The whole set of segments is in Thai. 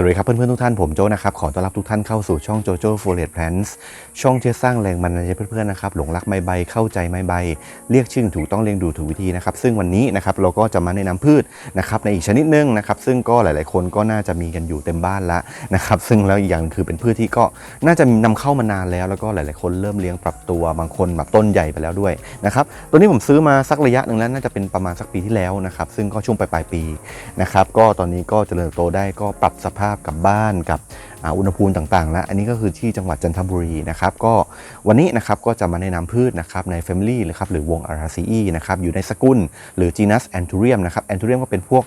สวัสดีครับเพื่อนๆทุกท่านผมโจนะครับ ขอต้อนรับทุกท่านเข้าสู่ช่องโจโจ้โฟเลตแพลนส์ช่องที่สร้างแรงบันดาลใจเพื่อนๆนะครับหลงรักไม้ใบเข้าใจไม้ใบ เรียกชื่อถูกต้องเรียงดูถูกวิธีนะครับซึ่งวันนี้นะครับเราก็จะมาแนะนำพืชนะครับในอีกชนิดหนึงนะครับซึ่งก็หลายๆคนก็น่าจะมีกันอยู่เต็มบ้านแล้วนะครับซึ่งแล้วอีกอย่างคือเป็นพืชที่ก็น่าจะนำเข้ามานานแล้ว แล้วก็หลายๆคนเริ่มเลี้ยงปรับตัวบางคนแบบต้นใหญ่ไปแล้วด้วยนะครับตัวนี้ผมซื้อมาสักระยะหนึ่งแล้วน่าจะเป็นประมาณสักปีที่แล้วนะครับซึ่งก็ช่วงปลายๆปีนะครับก็ตอนนี้ก็เจริญโตได้ก็ปรับสภาพกับบ้านกับอุณหภูมิต่างๆ แล้วอันนี้ก็คือที่จังหวัดจันทบุรีนะครับก็วันนี้นะครับก็จะมาแนะนำพืชนะครับใน Family หรือครับหรือวง Araceae นะครับอยู่ในสกุลหรือ genus Anthurium นะครับ Anthurium ก็เป็นพวก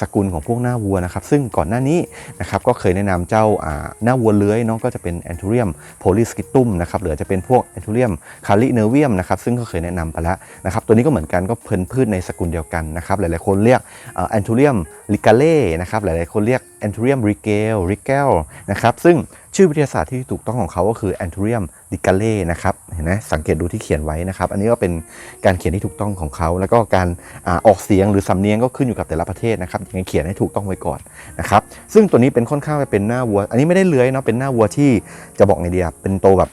สกุลของพวกหน้าวัวนะครับซึ่งก่อนหน้านี้นะครับก็เคยแนะนำเจ้าหน้าวัวเลื้อยเนาะก็จะเป็น Anthurium polyscitum นะครับหรือจะเป็นพวก Anthurium carinervium นะครับซึ่งก็เคยแนะนำไปแล้วนะครับตัวนี้ก็เหมือนกันก็เพลินพืชในสกุลเดียวกันนะครับหลายๆคนเรียกอ่า Anthurium ligale นะครับหลายๆคนเรียก Anthurium rigale rigale นะครับซึ่งชื่อวิทยาศาสตร์ที่ถูกต้องของเขาก็คือ Anthurium ligale นะครับเห็นไหมสังเกตดูที่เขียนไว้นะครับ อันนี้ก็เป็นการเขียนที่ถูกต้องของเขา แล้วก็การอออกเสียงหรือสำเนียงก็ขึ้นอยู่กับแต่ละประเทศนะครับยังไงเขียนให้ถูกต้องไว้ก่อนนะครับซึ่งตัวนี้เป็นค่อนข้างเป็นหน้าวัว อันนี้ไม่ได้เลื้อยเนาะเป็นหน้าวัวที่จะบอกไงดีอะเป็นโตแบบ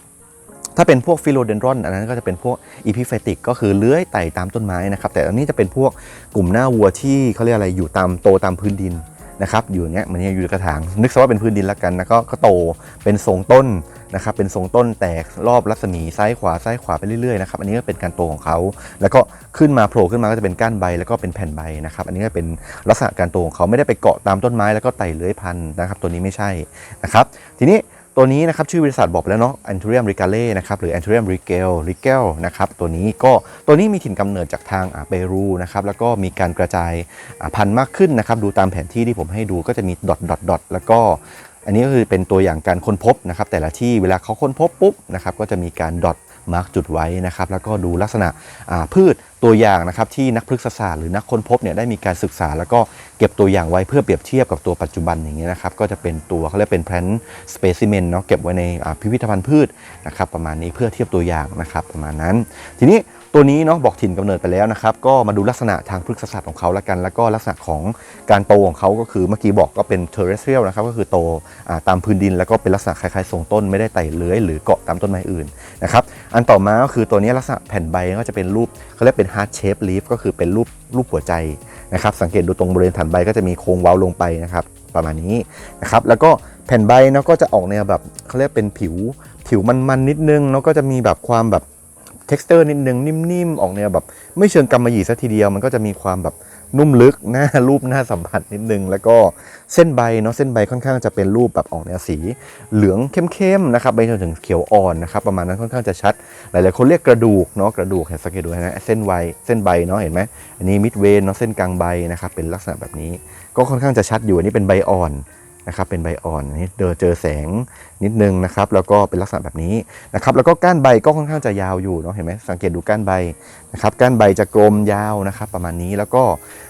ถ้าเป็นพวกฟิโลเดนดรอนอันนั้นก็จะเป็นพวกอีพิเฟติกก็คือเลื้อยไต่ตามต้นไม้นะครับแต่อันนี้จะเป็นพวกกลุ่มหน้าวัวที่เขาเรียกอะไรอยู่ตามโตตามพื้นดิน นะครับอยู่อย่างเงี้ยเหมันเนี่ยอยู่ในกระถาง นึกซะว่าเป็นพื้นดินแล้วกันแล้วก็ก็โตเป็นทรงต้นนะครับเป็นทรงต้นแตกรอบรัศมีซ้ายขวาซ้ายขวาไปเรื่อยๆนะครับอันนี้ก็เป็นการโตของเขา แล้วก็ขึ้นมาโผล่ขึ้นมาก็จะเป็นก้านใบแล้วก็เป็นแผ่นใบนะครับอันนี้ก็เป็นลักษณะการโตของเขาไม่ได้ไปเกาะตามต้นไม้แล้วก็ไต่เลื้อยพันนะครับตัวนี้ไม่ใช่นะครับทีนี้ ตัวนี้นะครับชื่อบริษัทบอกแล้วเนาะ Anthurium rigale นะครับหรือ Anthurium rigale rigale นะครับตัวนี้ก็ตัวนี้มีถิ่นกำเนิดจากทางอ่าเปรูนะครับแล้วก็มีการกระจายพันธุ์มากขึ้นนะครับดูตามแผนที่ที่ผมให้ดูก็จะมีดอทดอทดอทแล้วก็อันนี้ก็คือเป็นตัวอย่างการค้นพบนะครับแต่ละที่เวลาเขาค้นพบปุ๊บนะครับก็จะมีการดอทมาร์กจุดไว้นะครับแล้วก็ดูลักษณะพืชตัวอย่างนะครับที่นักพฤกษศาสตร์หรือนักค้นพบเนี่ยได้มีการศึกษา แล้วก็เก็บตัวอย่างไว้เพื่อเปรียบเทียบกับตัวปัจจุบันอย่างเงี้ยนะครับก็จะเป็นตัวเขาเรียกเป็นแพลนสเปซิเมนเนาะเก็บไว้ในพิพิธภัณฑ์พืชนะครับประมาณนี้เพื่อเทียบตัวอย่างนะครับประมาณนั้น ทีนี้ตัวนี้เนาะบอกถิ่นกำเนิดไปแล้วนะครับก็มาดูลักษณะทางพฤกษศาสตร์ของเขาแล้วกัน แล้วก็ลักษณะของการโตของเขาก็คือเมื่อกี้บอกก็เป็น terrestrial นะครับก็คือโตอตามพื้นดิน แล้วก็เป็นลักษณะคล้ายๆทรงต้นไม่ได้ไต่เลื้อยหรือเกาะตามต้นไม้อื่นนะครับอันต่อมาก็คือตัวนี้ลักษณะแผ่นใบก็จะเป็นรูปเขาเรียกเป็น heart shape leaf ก็คือเป็นรูปรูปหัวใจนะครับ สังเกตดูตรงบริเวณฐานใบก็จะมีโค้งเว้าลงไปนะครับ ประมาณนี้นะครับ แล้วก็แผ่นใบเนาะก็จะออกแนวแบบเขาเรียกเป็นผิวผิวมันๆนิดนึงแล้วก็จะมีแบบความแบบ t e x t อร์นิดนึงนิ่มๆ ออกแนวแบบ ไม่เชิงกำมะหยี่ซะทีเดียวมันก็จะมีความแบบ นุ่มลึกหน้ารูปหน้าสัมผัสนิดนึง แล้วก็เส้นใบเนาะเส้นใบค่อนข้างจะเป็นรูปแบบออกแนวสี เหลืองเข้มๆนะครับไปจนถึงเขียวอ่อนนะครับประมาณนั้นค่อนข้างจะชัด หลายๆคนเรียกกระดูกเนาะกระดูกเห็นสังเกตดูนะเส้นใบเส้นใบเนาะเห็นไหมอันนี้มิดเวนเนาะเส้นกลางใบนะครับเป็นลักษณะแบบนี้ ก็ค่อนข้างจะชัดอยู่อันนี้เป็นใบอ่อน นะครับเป็นใบอ่อนนี่เดินเจอแสงนิดนึงนะครับแล้วก็เป็นลักษณะแบบนี้นะครับแล้วก็ก้านใบก็ค่อนข้างจะยาวอยู่เนาะเห็นไหมสังเกตดูก้านใบนะครับก้านใบจะกลมยาวนะครับประมาณนี้แล้วก็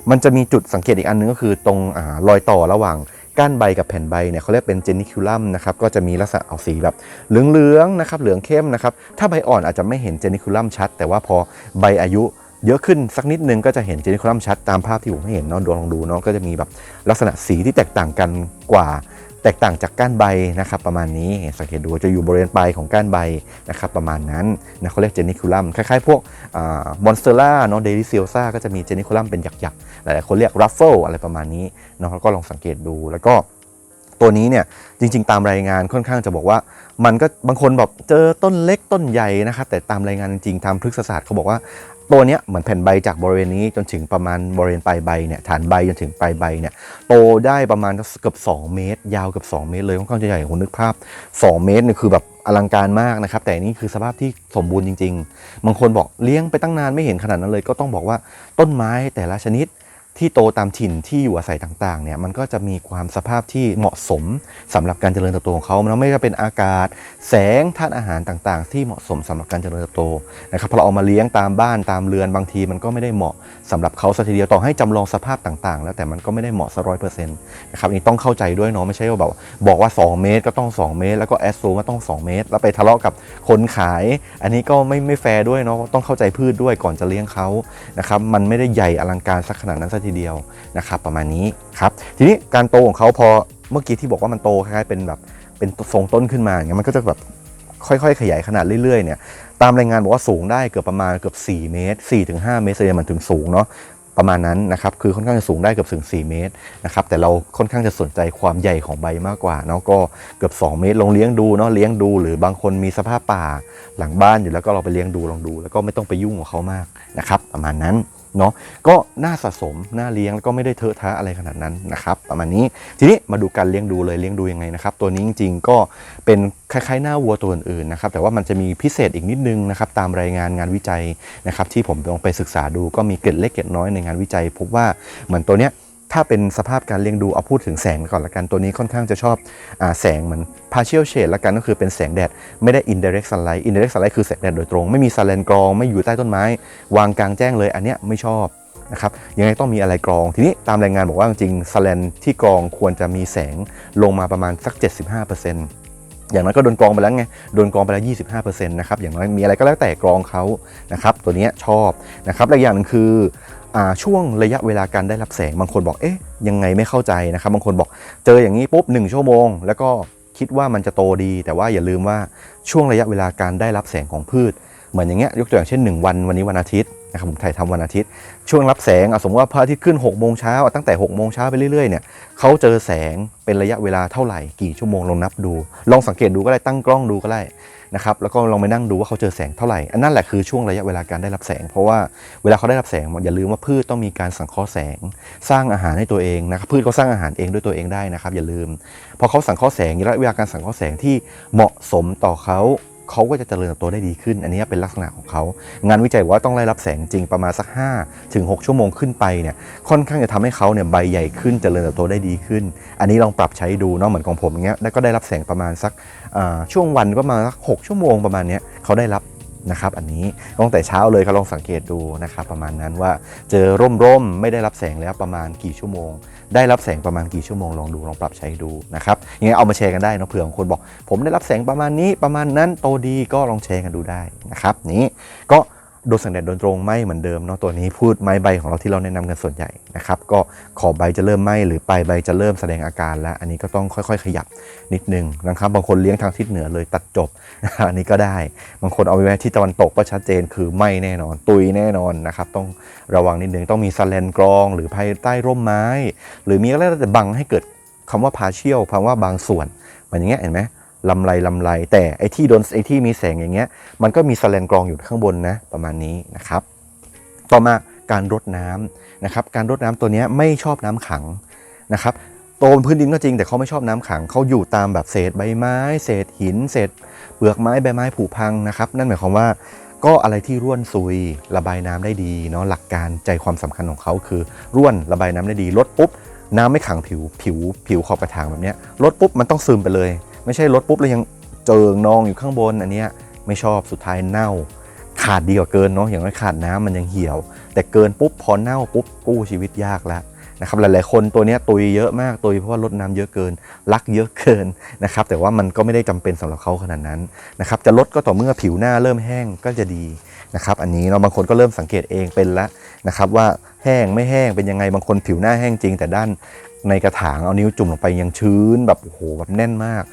มันจะมีจุดสังเกตอีกอันนึงก็คือตรงอ่ารอยต่อระหว่างก้านใบกับแผ่นใบเนี่ยเขาเรียกเป็นเจนิคิลัมนะครับก็จะมีลักษณะออกสีแบบเหลืองๆนะครับเหลืองเข้มนะครับถ้าใบอ่อนอาจจะไม่เห็นเจนิคิลัมชัด แต่ว่าพอใบอายุ เยอะขึ้นสักนิดนึงก็จะเห็นเจนิคอลัมชัดตามภาพที่ผมให้เห็นเนาะดูลองดูเนาะก็จะมีแบบลักษณะสีที่แตกต่างกันกว่า แตกต่างจากก้านใบนะครับประมาณนี้สังเกตดูจะอยู่บริเวณปลายของก้านใบนะครับประมาณนั้นนะเขาเรียกเจนิคูลัมคล้ายๆ พวกมอนสเตอร่าเนาะเดลิเซียซ่าก็จะมีเจนิคูลัมเป็นหยักๆ หลายๆคนเรียกรัฟเฟิลอะไรประมาณนี้เนาะก็ลองสังเกตดูแล้วก็ตัวนี้เนี่ยจริงๆ ตามรายงานค่อนข้างจะบอกว่า มันก็บางคนแบบเจอต้นเล็กต้นใหญ่นะครับแต่ตามรายงานจริงๆทางพฤกษศาสตร์เขาบอกว่า ตัวเนี้ยเหมือนแผ่นใบจากบริเวณนี้จนถึงประมาณบริเวณปลายใบเนี่ยฐานใบจนถึงปลายใบเนี่ยโตได้ประมาณเกือบ 2 เมตร ยาวเกือบ 2 เมตรเลยค่อนข้างจะใหญ่คุณนึกภาพ 2 เมตรเนี่ยคือแบบอลังการมากนะครับ แต่นี่คือสภาพที่สมบูรณ์จริง ๆ บางคนบอกเลี้ยงไปตั้งนานไม่เห็นขนาดนั้นเลย ก็ต้องบอกว่าต้นไม้แต่ละชนิด ที่โตตามถิ่นที่อยู่อาศัยต่างๆเนี่ยมันก็จะมีความสภาพที่เหมาะสมสำหรับการเจริญเติบโตของเขามันไม่ว่าเป็นอากาศ แสงธาตุอาหารต่างๆ ที่เหมาะสมสำหรับการเจริญเติบโตนะครับพอเราเอามาเลี้ยงตามบ้านตามเรือนบางทีมันก็ไม่ได้เหมาะสำหรับเขาสัทีเดียวต่อให้จำลองสภาพต่างๆ แล้วแต่มันก็ไม่ได้เหมาะสักร้อยเปอร์เซ็นต์นะครับนี่ต้องเข้าใจด้วยเนาะไม่ใช่ว่าแบบบอกว่า 2 เมตรก็ต้อง 2 เมตร แล้วก็แอสโซว่าต้อง 2 เมตร แล้วไปทะเลาะกับคนขาย อันนี้ก็ไม่ไม่แฟร์ด้วยเนาะต้องเข้าใจพืชด้วยก่อนจะเลี้ยงเขานะครับมันไม่ได้ใหญ่อลังการสักขนาดนั้นสัทีเดียวนะครับประมาณนี้ครับทีนี้การโตของเขาพอเมื่อกี้ที่บอกว่ามันโตคล้ายๆเป็นแบบเป็นทรงต้นขึ้นมาอย่างเงี้ยมันก็จะแบบค่อยๆ ขยายขนาดเรื่อยๆเนี่ยตามรายงานบอกว่าสูงได้เกือบประมาณเกือบ 4 เมตร 4-5 เมตรเลยมันถึงสูงเนาะประมาณนั้นนะครับคือค่อนข้างจะสูงได้เกือบถึง 4 เมตรนะครับแต่เราค่อนข้างจะสนใจความใหญ่ของใบมากกว่าเนาะก็เกือบ 2 เมตรลองเลี้ยงดูเนาะเลี้ยงดูหรือบางคนมีสภาพป่าหลังบ้านอยู่แล้วก็เราไปเลี้ยงดูลองดู แล้วก็ไม่ต้องไปยุ่งกับเขามากนะครับประมาณนั้น เนาะก็น่าสะสมน่าเลี้ยงแล้วก็ไม่ได้เทอะทะอะไรขนาดนั้นนะครับประมาณนี้ทีนี้มาดูการเลี้ยงดูเลยเลี้ยงดูยังไงนะครับตัวนี้จริง ๆ ก็เป็นคล้ายๆหน้าวัวตัวอื่นๆนะครับแต่ว่ามันจะมีพิเศษอีกนิดนึงนะครับตามรายงานงานวิจัยนะครับที่ผมลองไปศึกษาดูก็มีเกล็ดเล็กเกล็ดน้อยในงานวิจัย พบว่าเหมือนตัวเนี้ย ถ้าเป็นสภาพการเลี้ยงดูเอาพูดถึงแสงก่อนละกันตัวนี้ค่อนข้างจะชอบอแสงเหมือน partial shade ละกันก็คือเป็นแสงแดด ไม่ได้ indirect sunlight indirect sunlight คือแสงแดดโดยตรง ไม่มีซาเลนกรอง ไม่อยู่ใต้ต้นไม้ วางกลางแจ้งเลยอันเนี้ยไม่ชอบนะครับยังไงต้องมีอะไรกรอง ทีนี้ตามรายงานบอกว่าจริงๆซาเลนที่กรองควรจะมีแสงลงมาประมาณสัก 75% อย่างน้อยก็โดนกรองไปแล้วไง โดนกรองไปแล้ว 25%นะครับ อย่างน้อยมีอะไรก็แล้วแต่กรองเขานะครับ ตัวนี้ชอบนะครับและอีกอย่างหนึ่งคืออช่วงระยะเวลาการได้รับแสง บางคนบอก เอ๊ะ ยังไงไม่เข้าใจนะครับ บางคนบอก เจออย่างนี้ปุ๊บ1ชั่วโมง แล้วก็คิดว่ามันจะโตดี แต่ว่าอย่าลืมว่าช่วงระยะเวลาการได้รับแสงของพืช เหมือนอย่างเงี้ยยกตัวอย่างเช่น 1 วันวันนี้วันอาทิตย์นะครับผมถ่ายทำวันอาทิตย์ ช่วงรับแสงสมมติว่าพระอาทิตย์ขึ้น6กโมงเช้าตั้งแต่6กโมงเช้าไปเรื่อยๆเนี่ยเขาเจอแสงเป็นระยะเวลาเท่าไหร่กี่ชั่วโมงลองนับดู ลองสังเกตดูก็ได้ตั้งกล้องดูก็ได้นะครับแล้วก็ลองไปนั่งดูว่าเขาเจอแสงเท่าไหร่อันนั้นแหละคือช่วงระยะเวลาการได้รับแสง เพราะว่าเวลาเขาได้รับแสงอย่าลืมว่าพืชต้องมีการสังเคราะห์แสง สร้างอาหารให้ตัวเองนะครับพืชเขาสร้างอาหารเองด้วยตัวเองได้นะครับ อย่าลืมพอเขาสังเคราะห์แสงระยะเวลาการสังเคราะห์แสงที่เหมาะสมต่อเขา เขาก็จะเจริญเติบโตได้ดีขึ้น อันนี้เป็นลักษณะของเขา งานวิจัยว่าต้องได้รับแสงจริงประมาณสัก5ถึง6ชั่วโมงขึ้นไปเนี่ยค่อนข้างจะทำให้เขาเนี่ยใบใหญ่ขึ้นเจริญเติบโตได้ดีขึ้น อันนี้ลองปรับใช้ดูเนาะเหมือนของผมเงี้ยแล้วก็ได้รับแสงประมาณสักอ่าช่วงวันก็ประมาณสัก6ชั่วโมงประมาณเนี้ยเขาได้รับ นะครับอันนี้ตั้งแต่เช้าเลยเขาลองสังเกตดูนะครับประมาณนั้นว่าเจอร่มๆไม่ได้รับแสงแล้วประมาณกี่ชั่วโมง ได้รับแสงประมาณกี่ชั่วโมงลองดูลองปรับใช้ดูนะครับยังไงเอามาแชร์กันได้นะเผื่อบางคนบอก ผมได้รับแสงประมาณนี้ประมาณนั้นโตดีก็ลองแชร์กันดูได้นะครับนี้ก็ โดนแสงแดดโดนตรงไหมเหมือนเดิมเนาะตัวนี้พูดไม้ใบของเราที่เราแนะนำกันส่วนใหญ่นะครับก็ขอบใบจะเริ่มไหมหรือปลายใบจะเริ่มแสดงอาการแล้ว อันนี้ก็ต้องค่อยๆ ขยับนิดนึงนะครับบางคนเลี้ยงทางทิศเหนือเลยตัดจบอันนี้ก็ได้ บางคนเอาไปไว้ที่ตะวันตกก็ชัดเจนคือไม่แน่นอน ตุยแน่นอนนะครับต้องระวังนิดนึงต้องมีสแลนกรอง หรือภายใต้ร่มไม้ หรือมีอะไรแต่บังให้เกิดคำว่าพาเชียลคำว่าบางส่วนมือนอย่างเงี้ยเห็นไหม ลำไรลำไร แต่ไอ้ที่โดนไอ้ที่มีแสงอย่างเงี้ย มันก็มีสแลนกรองอยู่ข้างบนนะประมาณนี้นะครับ ต่อมาการรดน้ำนะครับ การรดน้ำตัวเนี้ยไม่ชอบน้ำขังนะครับโตบนพื้นดินก็จริงแต่เขาไม่ชอบน้ำขังเขาอยู่ตามแบบเศษใบไม้ เศษหิน เศษ เปลือกไม้ใบไม้ผุพังนะครับ นั่นหมายความว่าก็อะไรที่ร่วนซุยระบายน้ำได้ดีเนาะหลักการใจความสำคัญของเขาคือร่วนระบายน้ำได้ดีลดปุ๊บ น้ำไม่ขังผิวผิวผิวขอบกระถางแบบเนี้ยลดปุ๊บมันต้องซึมไปเลย ไม่ใช่ลดปุ๊บแล้วยังเจิงนองอยู่ข้างบนอันเนี้ยไม่ชอบสุดท้ายเน่า ขาดดีกว่าเกินเนาะอย่างน้อยขาดน้ำมันยังเหี่ยว แต่เกินปุ๊บพอเน่าปุ๊บกู้ชีวิตยากแล้วนะครับหลายๆคนตัวนี้ตุยเยอะมากตุยเพราะว่าลดน้ำเยอะเกิน รักเยอะเกินนะครับแต่ว่ามันก็ไม่ได้จำเป็นสำหรับเขาขนาดนั้นนะครับจะลดก็ต่อเมื่อผิวหน้าเริ่มแห้งก็จะดีนะครับอันนี้เนาะบางคนก็เริ่มสังเกตเองเป็นล้วนะครับว่าแห้งไม่แห้งเป็นยังไงบางคนผิวหน้าแห้งจริง แต่ด้านในกระถางเอานิ้วจุ่มลงไปยังชื้นแบบโอ้โหแบบแน่นมาก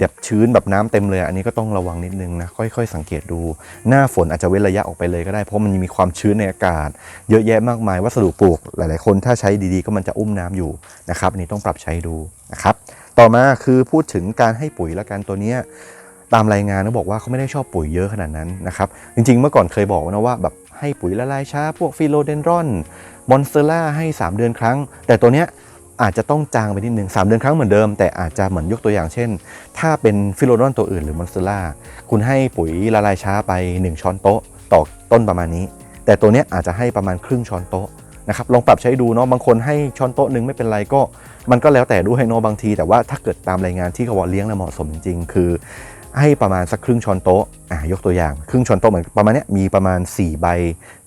แบบชื้นแบบน้ำเต็มเลย อันนี้ก็ต้องระวังนิดนึงนะค่อยๆ สังเกตดู หน้าฝนอาจจะเว้นระยะออกไปเลยก็ได้เพราะมันมีความชื้นในอากาศ เยอะแยะมากมายวัสดุปลูกหลายๆ คนถ้าใช้ดีๆ ก็มันจะอุ้มน้ำอยู่นะครับอันนี้ต้องปรับใช้ดูนะครับต่อมาคือพูดถึงการให้ปุ๋ยละกันตัวเนี้ยตามรายงานเขาบอกว่าเขาไม่ได้ชอบปุ๋ยเยอะขนาดนั้นนะครับจริงๆ เมื่อก่อนเคยบอกนะว่าแบบให้ปุ๋ยละลายช้า พวกฟิโลเดนรอนมอนสเตอร่าให้ 3 เดือนครั้ง แต่ตัวเนี้ย อาจจะต้องจางไปนิดนึง3เดือนครั้งเหมือนเดิม แต่อาจจะเหมือนยกตัวอย่างเช่น ถ้าเป็นฟิโลดอนตัวอื่นหรือมอนสเตอร่าคุณให้ปุ๋ยละลายช้าไป 1 ช้อนโต๊ะต่อต้นประมาณนี้ แต่ตัวเนี้ยอาจจะให้ประมาณครึ่งช้อนโต๊ะนะครับลองปรับใช้ดูเนาะบางคนให้ช้อนโต๊ะหนึ่งไม่เป็นไรก็ มันก็แล้วแต่ด้วยเนาะบางที แต่ว่าถ้าเกิดตามรายงานที่เขาบอกเลี้ยงแล้วเหมาะสมจริงๆ คือ ให้ประมาณสักครึ่งช้อนโต๊ะอะยกตัวอย่าง ครึ่งช้อนโต๊ะเหมือนประมาณเนี้ยมีประมาณ 4 ใบ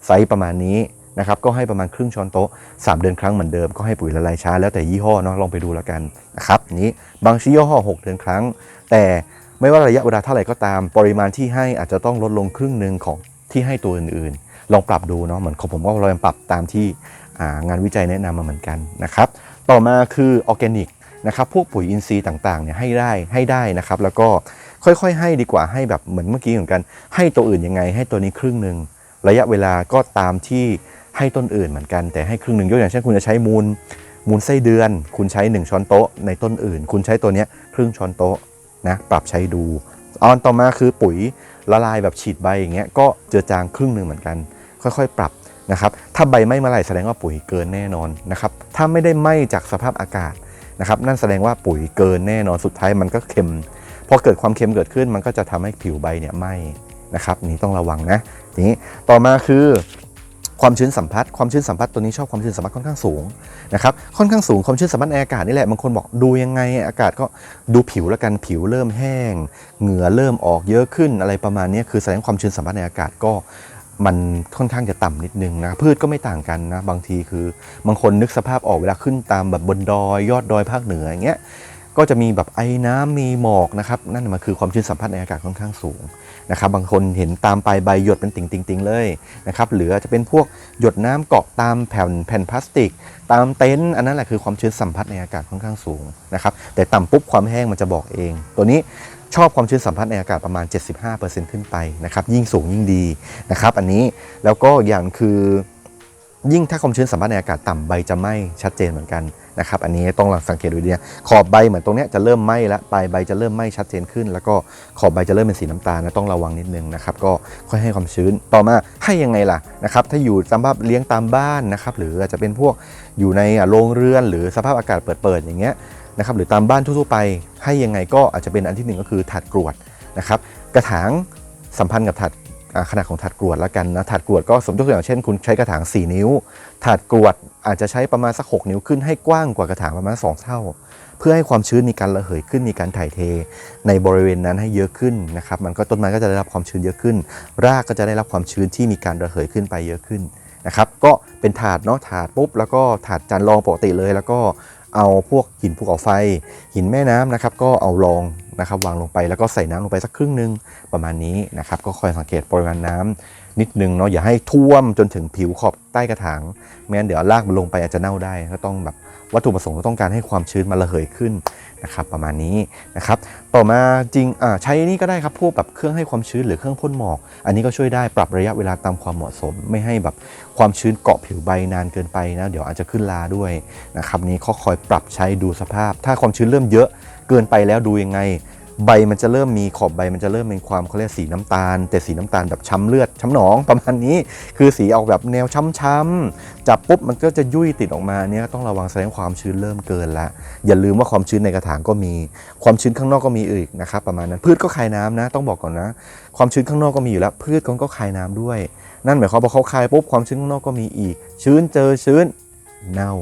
ไซส์ประมาณนี้ นะครับก็ให้ประมาณครึ่งช้อนโต๊ะ 3 เดือนครั้งเหมือนเดิมก็ให้ปุ๋ยละลายช้าแล้วแต่ยี่ห้อเนาะลองไปดูแล้วกันนะครับนี้บางยี่ห้อ 6 เดือนครั้ง แต่ไม่ว่าระยะเวลาเท่าไหร่ก็ตาม ปริมาณที่ให้อาจจะต้องลดลงครึ่งหนึ่งของที่ให้ตัวอื่นๆ ลองปรับดูเนาะเหมือนของผมก็ลองปรับตามที่งานวิจัยแนะนำมาเหมือนกันนะครับต่อมาคือออร์แกนิกนะครับพวกปุ๋ยอินทรีย์ต่างๆเนี่ยให้ได้ให้ได้นะครับ แล้วก็ค่อยๆ ให้ดีกว่าให้แบบเหมือนเมื่อกี้เหมือนกัน ให้ตัวอื่นยังไง ให้ตัวนี้ครึ่งหนึ่งระยะเวลาก็ตามที่ ให้ต้นอื่นเหมือนกันแต่ให้ครึ่งหนึ่งยกอย่างเช่นคุณจะใช้มูลมูลไส้เดือน คุณใช้ 1 ช้อนโต๊ะในต้นอื่น คุณใช้ตัวนี้ครึ่งช้อนโต๊ะนะปรับใช้ดูออนต่อมาคือปุ๋ยละลายแบบฉีดใบอย่างเงี้ยก็เจือจางครึ่งหนึ่งเหมือนกัน ค่อยๆ ปรับนะครับถ้าใบไหม้เมื่ไหร่แสดงว่าปุ๋ยเกินแน่นอนนะครับถ้าไม่ได้ไหม้จากสภาพอากาศนะครับนั่นแสดงว่าปุ๋ยเกินแน่นอนสุดท้ายมันก็เค็มพอเกิดความเค็มเกิดขึ้นมันก็จะทำให้ผิวใบเนี่ยไหม้นะครับนี่ต้องระวังนะทีนี้ต่อมาคือ ความชื้นสัมผัส ความชื้นสัมผัสตัวนี้ชอบความชื้นสัมผัสค่อนข้างสูงนะครับค่อนข้างสูงความชื้นสัมผัสในอากาศนี่แหละบางคนบอกดูยังไงอากาศก็ดูผิวแล้วกันผิวเริ่มแห้ง เหงื่อเริ่มออกเยอะขึ้นอะไรประมาณนี้คือแสดงความชื้นสัมผัสในอากาศก็มันค่อนข้างจะต่ำนิดนึงนะพืชก็ไม่ต่างกันนะบางทีคือบางคนนึกสภาพออกเวลาขึ้นตามแบบบนดอยยอดดอยภาคเหนืออย่างเงี้ย ก็จะมีแบบไอ้น้ำมีหมอกนะครับนั่นมันคือความชื้นสัมผัสในอากาศค่อนข้างสูงนะครับ บางคนเห็นตามปลายใบหยดเป็นติ่งๆเลยนะครับหรืออาจจะเป็นพวกหยดน้ำเกาะตามแผ่นแผ่นพลาสติก ตามเต็นท์อันนั้นแหละคือความชื้นสัมผัสในอากาศค่อนข้างสูงนะครับแต่ต่ำปุ๊บความแห้งมันจะบอกเอง ตัวนี้ชอบความชื้นสัมผัสในอากาศประมาณ 75%ขึ้นไปนะครับยิ่งสูงยิ่งดีนะครับอันนี้แล้วก็อย่างคือ ยิ่งถ้าความชื้นสัมผัสในอากาศต่ำใบจะไหม้ชัดเจนเหมือนกันนะครับอันนี้ต้องลองสังเกตดูดีนะขอบใบเหมือนตรงนี้จะเริ่มไหม้แล้วปลายใบจะเริ่มไหม้ชัดเจนขึ้น แล้วก็ขอบใบจะเริ่มเป็นสีน้ำตาลนะต้องระวังนิดนึงนะครับก็ค่อยให้ความชื้นต่อมาให้ยังไงล่ะนะครับถ้าอยู่ตามบ้านเลี้ยงตามบ้านนะครับหรืออาจจะเป็นพวกอยู่ในโรงเรือนหรือสภาพอากาศเปิดๆอย่างเงี้ยนะครับหรือตามบ้านทั่วๆไป ให้ยังไงก็อาจจะเป็นอันที่หนึ่งก็คือถาดกรวดนะครับกระถางสัมพันธ์กับถาด ขนาดของถาดกรวดแล้วกันนะถาดกรวดก็สมมติตัวอย่างเช่น คุณใช้กระถาง 4 นิ้ว ถาดกรวดอาจจะใช้ประมาณสัก 6 นิ้วขึ้นให้กว้างกว่ากระถางประมาณ 2 เท่า เพื่อให้ความชื้นมีการระเหยขึ้นมีการถ่ายเท ในบริเวณนั้นให้เยอะขึ้นนะครับมันก็ต้นไม้ก็จะได้รับความชื้นเยอะขึ้น รากก็จะได้รับความชื้นที่มีการระเหยขึ้นไปเยอะขึ้นนะครับก็เป็นถาดเนาะถาดปุ๊บแล้วก็ถาดจานรองปกติเลย แล้วก็เอาพวกหินภูเขาไฟ หินแม่น้ำนะครับก็เอารอง นะครับวางลงไปแล้วก็ใส่น้ำลงไปสักครึ่งหนึงประมาณนี้นะครับ ก็คอยสังเกตปริมาณน้ำนิดนึงเนาะอย่าให้ท่วมจนถึงผิวขอบใต้กระถางไม่งั้นเดี๋ยวรากมันลงไปอาจจะเน่าได้ก็ต้องแบบวัตถุประสงค์เราต้องการให้ความชื้นมันระเหยขึ้นนะครับ ประมาณนี้นะครับ ต่อมาจริงอ่าใช้นี่ก็ได้ครับพวกแบบเครื่องให้ความชื้นหรือเครื่องพ่นหมอก อันนี้ก็ช่วยได้ปรับระยะเวลาตามความเหมาะสม ไม่ให้แบบความชื้นเกาะผิวใบนานเกินไปนะเดี๋ยวอาจจะขึ้นลาด้วยนะครับนี้ข้อคอยปรับใช้ดูสภาพ ถ้าความชื้นเริ่มเยอะเกินไปแล้วดูยังไง ใบมันจะเริ่มมีขอบใบมันจะเริ่มเป็นความเขาเรียกสีน้ำตาล แต่สีน้ำตาลแบบช้ำเลือดช้ำหนองประมาณนี้ คือสีออกแบบแนวช้ำๆจับปุ๊บมันก็จะยุ่ยติดออกมาเนี่ยต้องระวังแสดงความชื้นเริ่มเกินละอย่าลืมว่าความชื้นในกระถางก็มี ความชื้นข้างนอกก็มีอีกนะครับประมาณนั้นพืชก็คายน้ำนะ ต้องบอกก่อนนะ ความชื้นข้างนอกก็มีอยู่แล้วพืชก็คายน้ำด้วย นั่นหมายความว่าเขาคายปุ๊บความชื้นข้างนอกก็มีอีก ชื้นเจอชื้นเน่า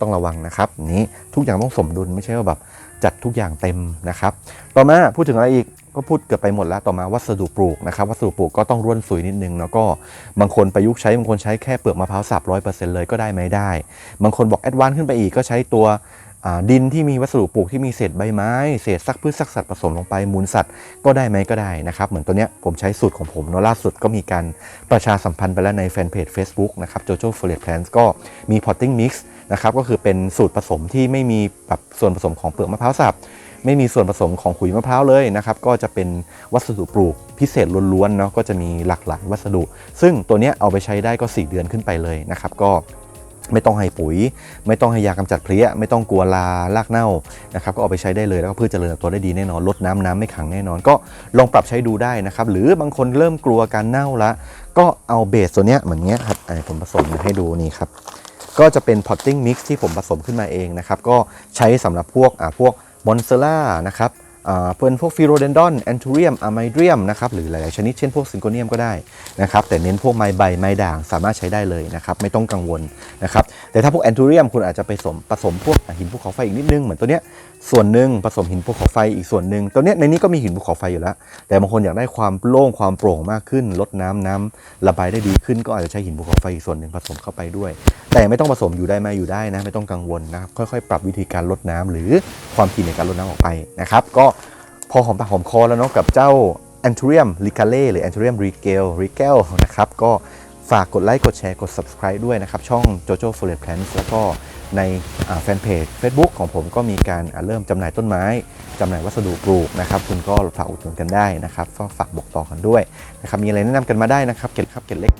ต้องระวังนะครับนี้ทุกอย่างต้องสมดุลไม่ใช่ว่าแบบ จัดทุกอย่างเต็มนะครับ ต่อมาพูดถึงอะไรอีกก็พูดเกือบไปหมดแล้วต่อมาวัสดุปลูกนะครับวัสดุปลูกก็ต้องร่วนสุยนิดนึงแล้วก็บางคนประยุกต์ใช้บางคนใช้แค่เปลือกมะพร้าวสับร้อยเปอร์เซ็นต์เลยก็ได้ไม่ได้ บางคนบอกแอดวานซ์ขึ้นไปอีกก็ใช้ตัว ดินที่มีวัสดุปลูกที่มีเศษใบไม้ เศษซักพืชซักสัตว์ผสมลงไปมูลสัตว์ก็ได้ไหมก็ได้นะครับ เหมือนตัวเนี้ยผมใช้สูตรของผมเนาะล่าสุดก็มีการประชาสัมพันธ์ไปแล้วในแฟนเพจ Facebook นะครับ Jojo f o r e s t Plants ก็มี potting mix นะครับก็คือเป็นสูตรผสมที่ไม่มีแบบส่วนผสมของเปลือกมะพร้าวสับไม่มีส่วนผสมของขุยมะพร้าวเลยนะครับก็จะเป็นวัสดุปลูกพิเศษล้วนๆเนาะก็จะมีหลากหลายวัสดุ ซึ่งตัวเนี้ยเอาไปใช้ได้ก็ 4 เดือนขึ้นไปเลยนะครับก็ ไม่ต้องให้ปุ๋ย ไม่ต้องให้ยากำจัดเพลี้ยไม่ต้องกลัวลารากเน่านะครับก็เอาไปใช้ได้เลยแล้วก็พืชเจริญเติบโตได้ดีแน่นอนลดน้ำน้ำไม่ขังแน่นอน ก็ลองปรับใช้ดูได้นะครับ หรือบางคนเริ่มกลัวการเน่าละ ก็เอาเบสตัวเนี้ยเหมือนเนี้ยครับอ่าผมผสมให้ดูนี่ครับ ก็จะเป็น potting mix ที่ผมผสมขึ้นมาเองนะครับ ก็ใช้สำหรับพวกอ่าพวกมอนเซล่านะครับ เป็นพวกฟิโรเดนดอนแอนทูเรียมอะไมเดียมนะครับหรือหลาย ๆ ชนิดเช่นพวกซิงโกเนียมก็ได้นะครับแต่เน้นพวกไม้ใบไม้ด่างสามารถใช้ได้เลยนะครับไม่ต้องกังวลนะครับแต่ถ้าพวกแอนทูเรียมคุณอาจจะไปผสมผสมพวกหินภูเขาไฟอีกนิดนึงเหมือนตัวเนี้ย ส่วนหนึ่งผสมหินภูเขาไฟอีกส่วนหนึ่งตัวเนี้ในนี้ก็มีหินภูเขาไฟอยู่แล้ว แต่บางคนอยากได้ความโล่งความโปร่งมากขึ้น ลดน้ำน้ำระบายได้ดีขึ้นก็อาจจะใช้หินภูเขาไฟอีกส่วนหนึ่งผสมเข้าไปด้วย แต่ไม่ต้องผสมอยู่ได้ไหมอยู่ได้นะ ไม่ต้องกังวลนะครับค่อยๆ ปรับวิธีการลดน้ำหรือความถี่ในการลดน้ำออกไปนะครับ ก็พอหอมปากหอมคอแล้วเนาะกับเจ้า a n t h u r i u m l i c a l e หรือ a n t h u r i u m r i g e l r i g e l นะครับก็ ฝากกดไลค์กดแชร์กด subscribe ด้วยนะครับ ช่อง JoJo f o r e s t Plants แล้วก็ในแฟนเพจ Facebook ของผมก็มีการเริ่มจำหน่ายต้นไม้จำหน่ายวัสดุปลูกนะครับ คุณก็ฝากอุดหนุนกันได้นะครับก็ฝากบอกต่อกันด้วยนะครับมีอะไรแนะนำกันมาได้นะครับเกล็ดครับเกล็ดเล็ก